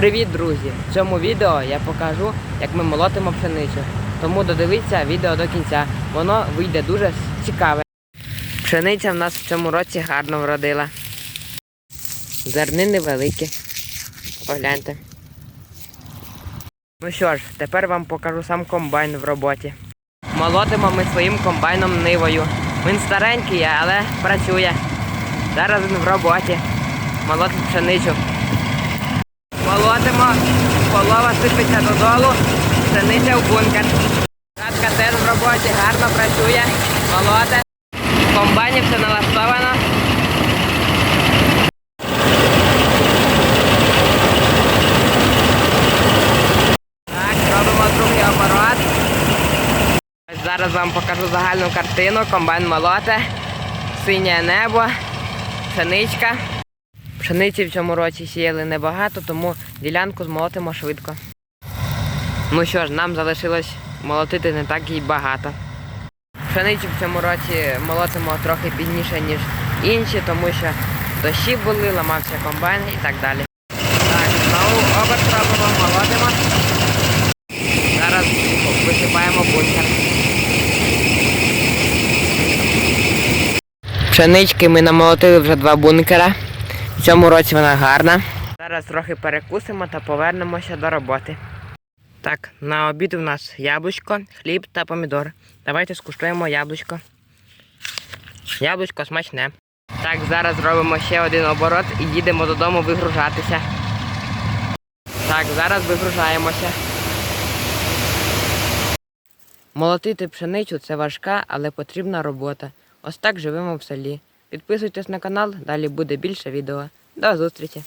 Привіт, друзі! В цьому відео я покажу, як ми молотимо пшеницю. Тому додивіться відео до кінця. Воно вийде дуже цікаве. Пшениця в нас в цьому році гарно вродила. Зернини великі. Погляньте. Ну що ж, тепер вам покажу сам комбайн в роботі. Молотимо ми своїм комбайном нивою. Він старенький, але працює. Зараз він в роботі. Молотить пшеницю. Молотимо, полова сипеться додолу, пшениця в бункер. Катка теж в роботі, гарно працює, молоте. В комбайні все налаштовано. Так, робимо другий оборот. Зараз вам покажу загальну картину. Комбайн молоте, синє небо, пшеничка. Пшениці в цьому році сіяли небагато, тому ділянку змолотимо швидко. Ну що ж, нам залишилось молотити не так і багато. Пшеницю в цьому році молотимо трохи пізніше, ніж інші, тому що дощі були, ламався комбайн і так далі. Так, знову оберт робимо, молотимо. Зараз висипаємо бункер. Пшенички ми намолотили вже два бункера. В цьому році вона гарна. Зараз трохи перекусимо та повернемося до роботи. Так, на обід у нас яблучко, хліб та помідор. Давайте скуштуємо яблучко. Яблучко смачне. Так, зараз робимо ще один оборот і їдемо додому вигружатися. Так, зараз вигружаємося. Молотити пшеницю це важка, але потрібна робота. Ось так живемо в селі. Підписуйтесь на канал, далі буде більше відео. До зустрічі!